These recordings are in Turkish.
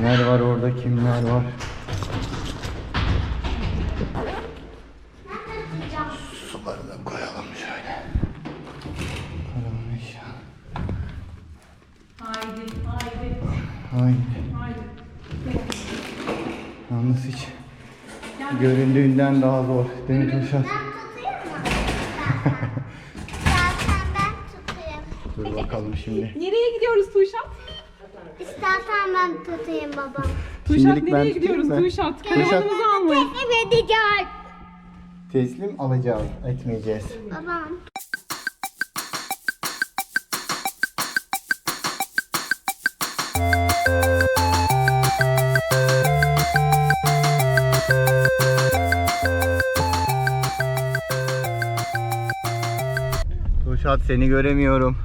Kimler var orada kimler var? Suları da koyalım şöyle. Karavan eşya. Haydi, haydi, Haydi. haydi. Yalnız hiç göründüğünden daha zor. Değil mi Tuşat? Ben tutayım mı? İstersen ben tutayım. Dur bakalım şimdi. Nereye gidiyoruz Tuşat? İstersen ben tutayım babam. Tuşat Şimdilik ben nereye tutayım gidiyoruz da. Tuşat? Tuşat- Karavanımızı almayı. Teslim edeceğim. Teslim alacağız, etmeyeceğiz. Babam. Tuşat seni göremiyorum.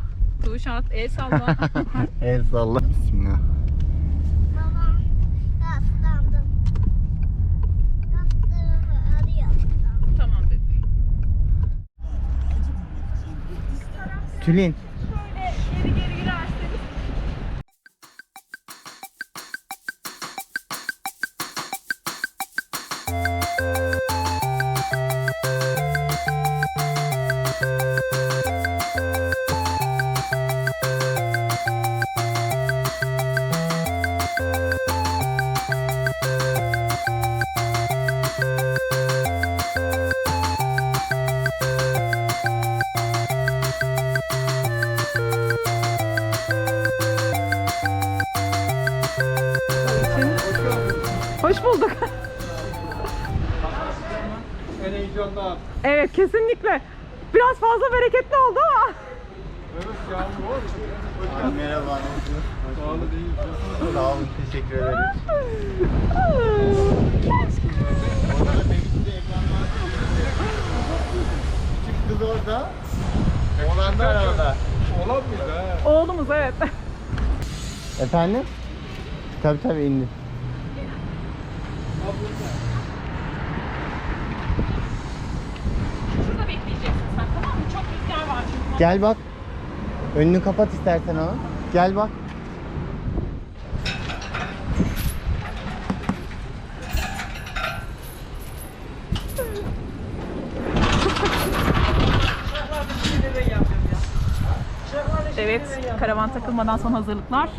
Tuşat el salla. El salla. Bismillah. Babam. Yaslandım. Yastığımı arıyorum. tamam bebeğim. Tülin. Kesinlikle. Biraz fazla bereketli oldu ama. Evet yağmur var. Merhaba. nasılsınız? Pahalı değil. Sağ olun, teşekkür da. Küçük kız orada. Oğlanlar orada. Olan mıydı ha? Oğlumuz evet. Efendim? Tabii tabii indi. Şurada bekleyeceksin sen tamam mı? Çok rüzgar var çünkü. Gel bak. Önünü kapat istersen ama. Gel bak. Evet, karavan takılmadan son hazırlıklar.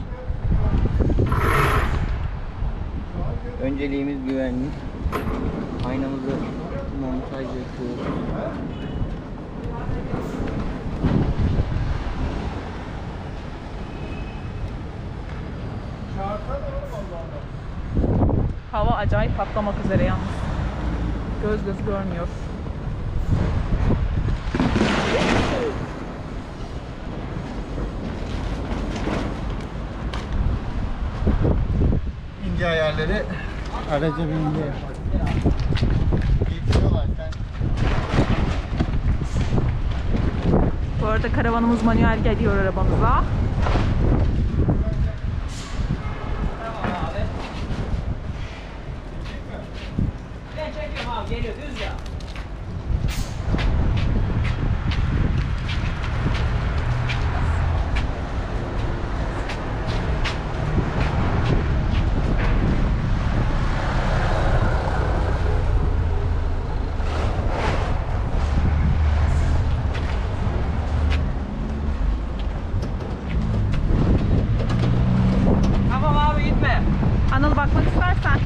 Önceliğimiz güvenlik. Aynamızı montaj yapıyoruz. Hava acayip patlamak üzere yalnız. Göz göz görmüyor. İnce ayarları araca bindi. Bu arada karavanımız manuel geliyor arabamıza. Tamam abi gitme. Anıl bakmak istersen.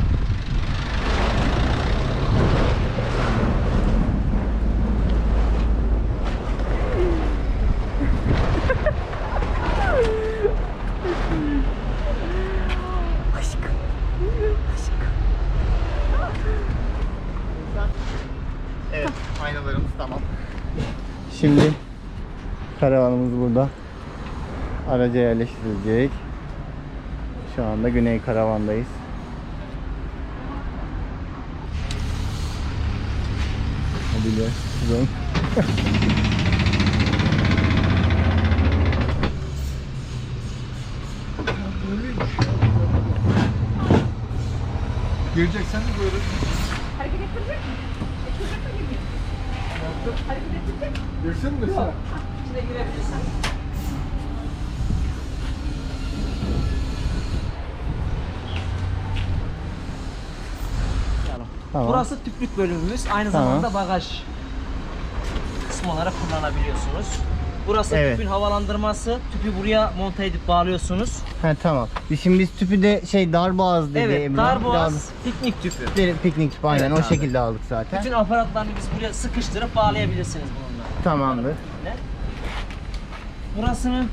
Aşkım. Aşkım. Evet, aynalarımız tamam. Şimdi karavanımız burada. Araca yerleştirilecek. Şu anda Güney Karavan'dayız. Dön. Gireceksen de böyle. Hareket ettirecek mi? Girsin mi? Yok. İçine girebilirsen. Tamam. Burası tüplük bölümümüz. Aynı tamam. zamanda bagaj kısmı olarak kullanabiliyorsunuz. Burası Evet. tüpün havalandırması. Tüpü buraya monte edip bağlıyorsunuz. Ha tamam. Şimdi biz tüpü de şey darboğaz dedi evet, Emrah. darboğaz piknik tüpü. Dar- Piknik tüpü aynen Evet o abi. şekilde aldık zaten. Bütün aparatlarını biz buraya sıkıştırıp bağlayabilirsiniz bununla. Tamamdır. Ne? Burasını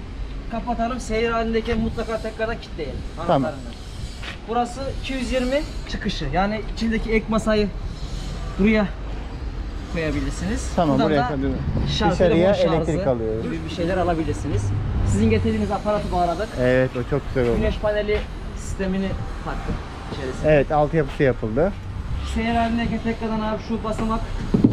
kapatalım. Seyir halindeyken mutlaka tekrardan kilitleyelim. Tamam. Burası 220 çıkışı. Yani içindeki ek masayı buraya koyabilirsiniz. Tamam Buradan buraya da kadar. Dışarıya elektrik alıyoruz. gibi bir şeyler alabilirsiniz. Sizin getirdiğiniz aparatı bağladık. Evet o çok güzel oldu. Güneş paneli sistemini taktık içerisine. Evet altyapısı yapıldı. Seyir halindeyken tekrardan abi şu basamak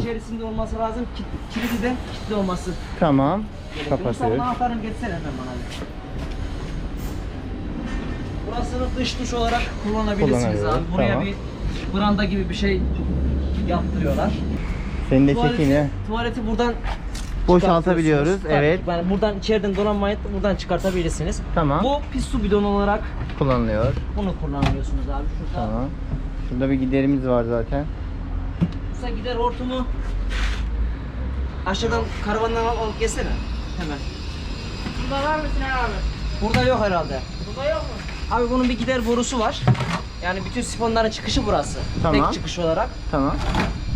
içerisinde olması lazım. Kilidi de kilitli olması Tamam. Kapatıyoruz. anahtarını getirsene hemen bana. Burasını dış duş olarak kullanabilirsiniz abi. Buraya tamam. bir branda gibi bir şey yaptırıyorlar. Seni de Tuvaleti, çekeyim ya. tuvaleti buradan Boşaltabiliyoruz. çıkartıyorsunuz. Evet. Yani buradan içeriden donanmayı buradan çıkartabilirsiniz. Tamam. Bu pis su bidonu olarak Kullanılıyor. bunu kullanıyorsunuz abi. Şurada Tamam. Şurada bir giderimiz var zaten. Kısa gider hortumu aşağıdan karavandan al, alıp gelsene. Hemen. Burada var mı Sinan abi? Burada yok herhalde. Burada yok mu? Abi bunun bir gider borusu var. Yani bütün sifonların çıkışı burası. Tamam. Tek çıkış olarak. Tamam.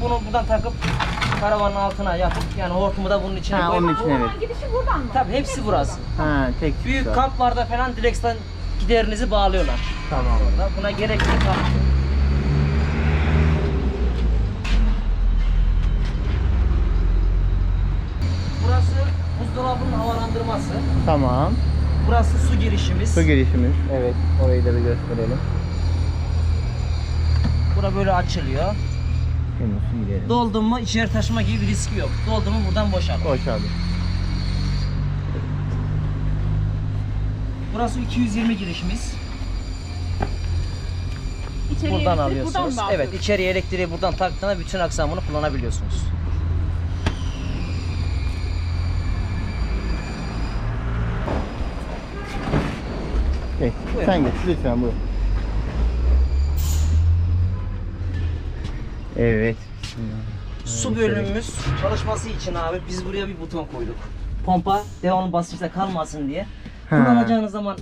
Bunu buradan takıp karavanın altına yapıp yani hortumu da bunun içine Ha, koyup. onun için evet. Buradan gidişi buradan mı? Tabii hepsi burası. Ha tek Büyük çıkış var. kamplarda falan direksten giderinizi bağlıyorlar. Tamam. Orada. Buna gerekli kamp. Burası buzdolabının havalandırması. Tamam. Burası su girişimiz. Su girişimiz. Evet. Orayı da bir gösterelim. Bura böyle açılıyor. Su gidelim. Doldun mu içeri taşıma gibi bir riski yok. Doldu mu buradan boşalt. Boşaldı. Burası 220 girişimiz. İçeriye Buradan alıyorsunuz. Buradan mı evet, içeriye elektriği buradan taktığında bütün aksamını kullanabiliyorsunuz. Geç. Buyurun. Sen geç. Lütfen buyur. Evet. Su bölümümüz çalışması için abi biz buraya bir buton koyduk. Pompa devamlı basınçta kalmasın diye. Ha. Kullanacağınız zaman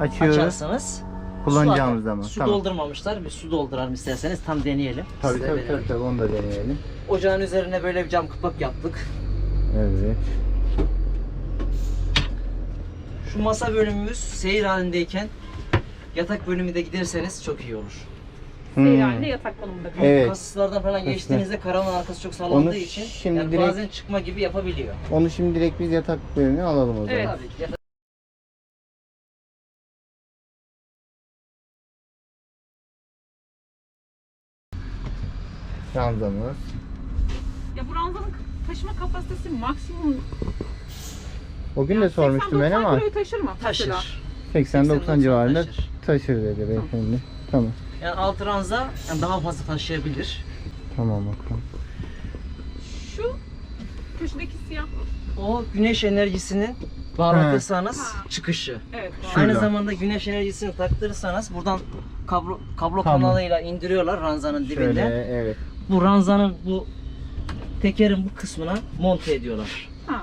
Açıyoruz. açarsanız Kullanacağımız su zaman, Su tamam. doldurmamışlar. Bir su dolduralım isterseniz tam deneyelim. Tabii Size tabii, verelim. tabii tabii onu da deneyelim. Ocağın üzerine böyle bir cam kapak yaptık. Evet. Şu masa bölümümüz seyir halindeyken yatak bölümü de giderseniz çok iyi olur. Seyir Hmm. halinde yatak konumunda. Evet. Kasıslardan falan geçtiğinizde karavanın arkası çok Onu sallandığı için şimdi yani direkt- bazen çıkma gibi yapabiliyor. Onu şimdi direkt biz yatak bölümüne alalım o zaman. Evet. Tabii Ranzamız. Ya bu ranzanın taşıma kapasitesi maksimum O gün de sormuştum ben 80-90 ama kiloyu taşır mı? mesela? taşır. 80-90 civarında taşır. taşır dedi beyefendi. Tamam. Yani alt ranza yani daha fazla taşıyabilir. Tamam bakalım. Şu köşedeki siyah. O güneş enerjisinin bağlatırsanız Ha. çıkışı. Evet. Aynı zamanda güneş enerjisini taktırırsanız buradan kablo, kablo Tamam. kanalıyla indiriyorlar ranzanın dibinde. Şöyle evet. Bu ranzanın bu tekerin bu kısmına monte ediyorlar. Ha.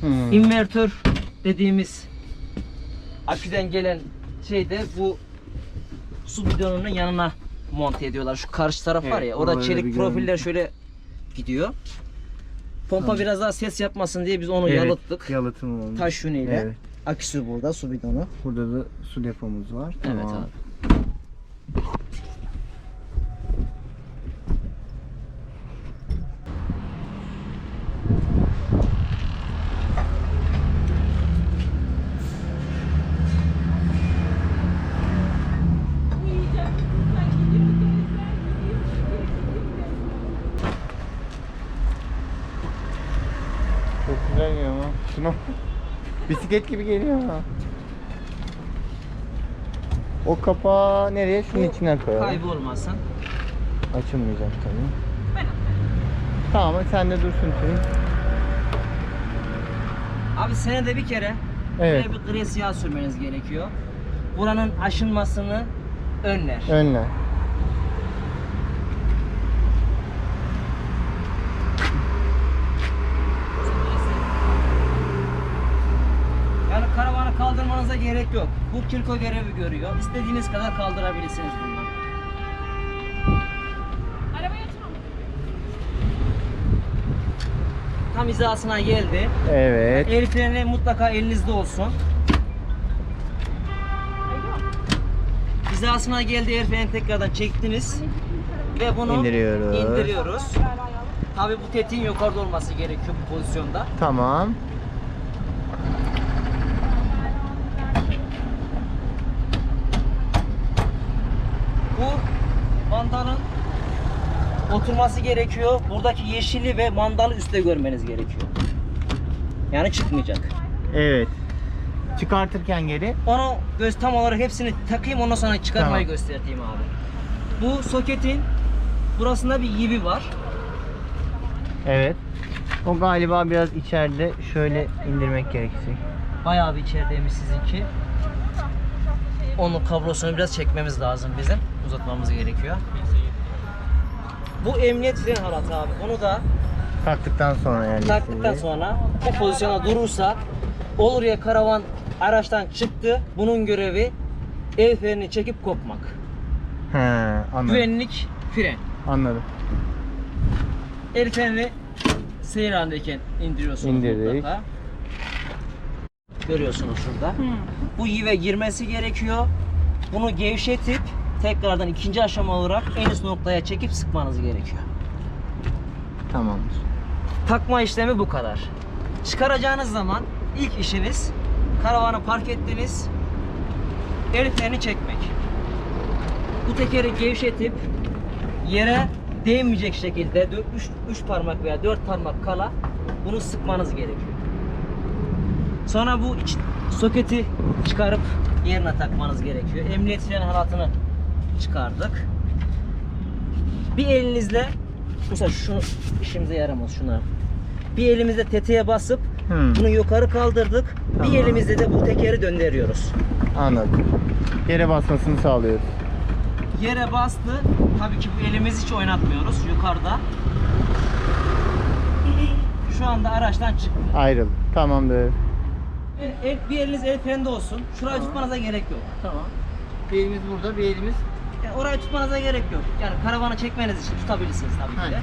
Hmm. İnvertör dediğimiz aküden gelen şey de bu su bidonunun yanına monte ediyorlar. Şu karşı taraf var Evet, ya orada çelik profiller görüntü. şöyle gidiyor. Pompa Tamam. biraz daha ses yapmasın diye biz onu Evet, yalıttık. Yalıtım olmuş. Taş yünüyle. Evet. Aküsü burada su bidonu. Burada da su depomuz var. Evet Tamam. abi. Çok güzel geliyor ama. Şuna bisiklet gibi geliyor. O kapağı nereye? Şunun Bu içine koyalım. Kaybolmasın. Açılmayacak tabii. Tamam sen de dursun tüm. Abi senede bir kere Evet. bir gres yağ sürmeniz gerekiyor. Buranın aşınmasını önler. Önle. Yani karavanı kaldırmanıza gerek yok. Bu kirko görevi görüyor. İstediğiniz kadar kaldırabilirsiniz bundan. Arabaya oturalım. Tam hizasına geldi. Evet. El freni mutlaka elinizde olsun. Hizasına geldi el freni tekrardan çektiniz. Ve bunu İndiriyoruz. indiriyoruz. Tabi bu tetiğin yukarıda olması gerekiyor bu pozisyonda. Tamam. Bu mandalın oturması gerekiyor. Buradaki yeşili ve mandalı üstte görmeniz gerekiyor. Yani çıkmayacak. Evet. Çıkartırken geri. Onu göz tam olarak hepsini takayım ondan sonra çıkarmayı Tamam. göstereyim abi. Bu soketin burasında bir yivi var. Evet. O galiba biraz içeride şöyle indirmek gerekecek. Bayağı bir içerideymiş sizinki. Onun kablosunu biraz çekmemiz lazım bizim. Uzatmamız gerekiyor. Bu emniyet fren halatı abi. Onu da Taktıktan sonra yani. taktıktan sonra bu pozisyona durursa olur ya karavan araçtan çıktı. Bunun görevi el frenini çekip kopmak. He, anladım. Güvenlik fren. Anladım. El frenini seyir halindeyken indiriyorsunuz İndirdik. mutlaka. Görüyorsunuz şurada. Bu yive girmesi gerekiyor. Bunu gevşetip tekrardan ikinci aşama olarak en üst noktaya çekip sıkmanız gerekiyor. Tamamdır. Takma işlemi bu kadar. Çıkaracağınız zaman ilk işiniz karavanı park ettiniz. El freni çekmek. Bu tekeri gevşetip yere değmeyecek şekilde 3 parmak veya 4 parmak kala bunu sıkmanız gerekiyor. Sonra bu iç, soketi çıkarıp yerine takmanız gerekiyor. Emniyet fren halatını çıkardık. Bir elinizle mesela şu işimize yaramaz şuna. Bir elimizle tetiğe basıp Hmm. bunu yukarı kaldırdık. Tamam. Bir elimizle de bu tekeri döndürüyoruz. Anladım. Yere basmasını sağlıyoruz. Yere bastı. Tabii ki bu elimizi hiç oynatmıyoruz yukarıda. Şu anda araçtan çıktı. Ayrıl. Tamamdır. El- el- bir eliniz el frende olsun. Şurayı tutmanıza gerek yok. Tamam. Bir elimiz burada, bir elimiz. Yani orayı tutmanıza gerek yok. Yani karavanı çekmeniz için tutabilirsiniz tabii ki de.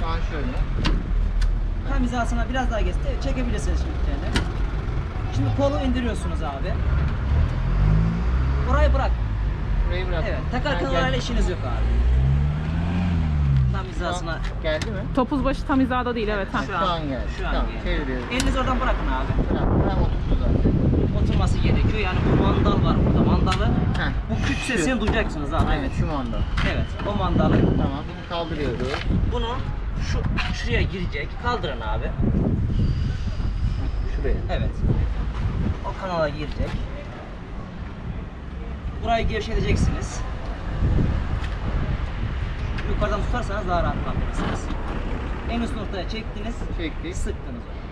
Şu an şöyle. Tam hizasına biraz daha geçti. Çekebilirsiniz şimdi freni. Şimdi kolu indiriyorsunuz abi. Orayı bırak. Burayı bırak. Evet. Takarken orayla işiniz yok abi. Hizasına. Geldi mi? Topuz başı tam hizada değil evet. Ha. Şu Şu an, geldi. Şu an Tamam, geldi. Elinizi oradan bırakın abi. Bırak. Bırak oturdu zaten. Oturması gerekiyor. Yani bu mandal var burada. Mandalı. Heh. Bu küt sesini duyacaksınız abi. Evet şu manda. Evet. O mandalı. Tamam bunu kaldırıyoruz. Bunu şu şuraya girecek. Kaldırın abi. Şuraya. Evet. O kanala girecek. Burayı gevşeteceksiniz. Yukarıdan tutarsanız daha rahat kaldırırsınız. En üst noktaya çektiniz, Çektik. sıktınız onu.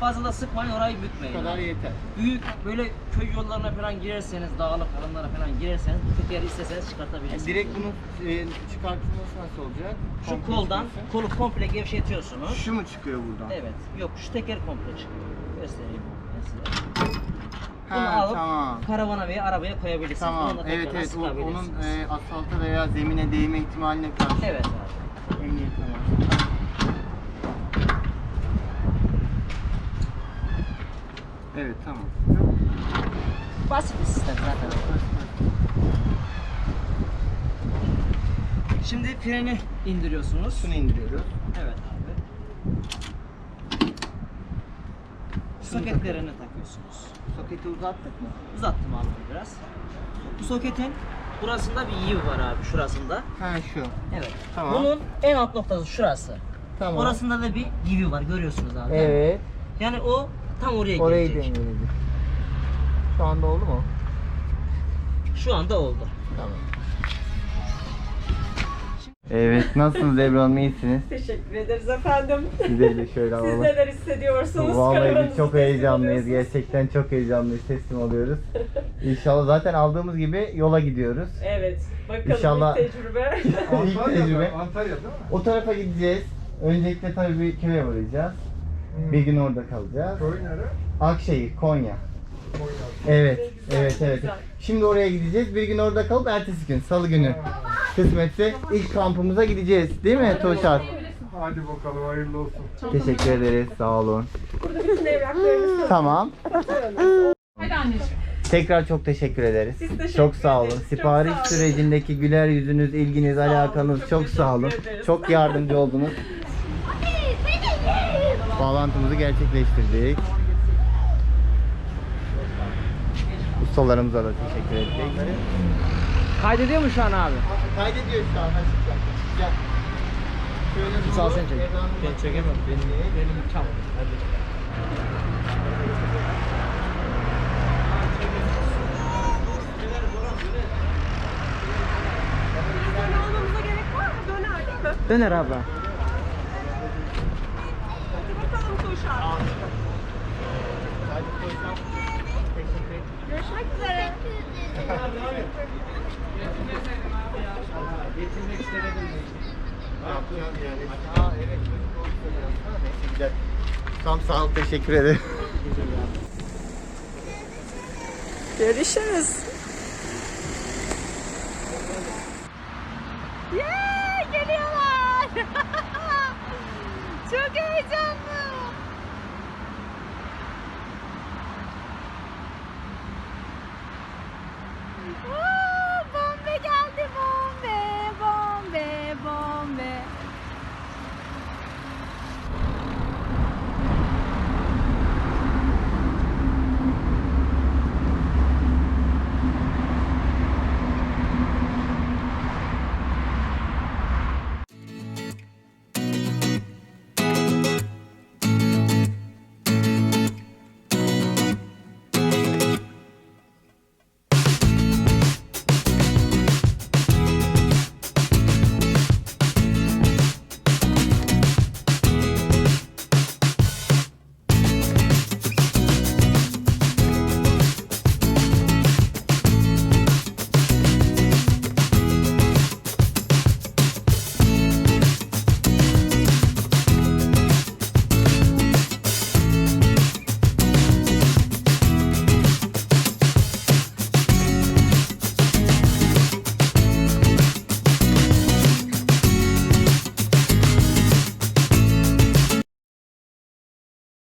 Fazla da sıkmayın, orayı Bu bükmeyin. kadar yeter. Büyük böyle köy yollarına falan girerseniz, dağlık alanlara falan girerseniz bu tekeri isteseniz çıkartabilirsiniz. Direkt bunun e, çıkartılması nasıl olacak? şu Komple koldan çıkıyorsa? kolu komple gevşetiyorsunuz. Şu mu çıkıyor buradan? Evet. Yok şu teker komple çıkıyor. Göstereyim ben size. Ha, Bunu alıp tamam. karavana veya arabaya koyabilirsiniz. Tamam. Da Evet evet. O, onun e, asfalta veya zemine değme ihtimaline karşı. Evet abi. Emniyet tamam. Evet tamam. Basit bir sistem zaten. Şimdi freni indiriyorsunuz. Şunu indiriyoruz. Evet abi. Soketlerini takıyorsunuz. Soketi uzattık mı? Uzattım abi biraz. Bu soketin burasında bir yiği var abi şurasında. Ha şu. Evet. Tamam. Bunun en alt noktası şurası. Tamam. Orasında da bir yiği var görüyorsunuz abi. Evet. Yani o tam oraya Orayı gelecek. dengeledik. Şu anda oldu mu? Şu anda oldu. Tamam. Evet, nasılsınız Ebru Hanım, iyisiniz? Teşekkür ederiz efendim. Sizleri de şöyle Siz alalım. neler hissediyorsunuz? Vallahi biz çok heyecanlıyız. Gerçekten çok heyecanlıyız. Teslim oluyoruz. İnşallah zaten aldığımız gibi yola gidiyoruz. Evet. Bakalım İnşallah- ilk tecrübe. İlk tecrübe. Antalya değil mi? O tarafa gideceğiz. Öncelikle tabii bir köye varacağız. Bir gün orada kalacağız. Köy nere? Akşehir, Konya. Evet, evet, evet. Şimdi oraya gideceğiz. Bir gün orada kalıp ertesi gün, salı günü. Kısmetse ilk kampımıza gideceğiz. Değil mi Toşat? Hadi bakalım hayırlı olsun. Teşekkür ederiz. Sağ olun. Burada bütün evraklarımız Tamam. Hadi anneciğim. Tekrar çok teşekkür ederiz. Biz teşekkür çok sağ olun. ederiz. Çok Sipariş sağ olun. sürecindeki güler yüzünüz, ilginiz, alakanız çok, sağ olun. ederiz. Çok yardımcı oldunuz. Bağlantımızı gerçekleştirdik. Ustalarımıza da teşekkür ettik. Kaydediyor mu şu an abi? Kaydediyor şu an. Gel. Şöyle Sağ ol, sen çek. Ben çekemem. Benim, benim var mı? Döner değil mi? Döner abla. Hadi bakalım Tuşar. Görüşmek üzere. Aa, evet. Güzel. Tam sağ ol. Teşekkür ederim. Görüşürüz. Yeah, geliyorlar. Çok heyecanlı.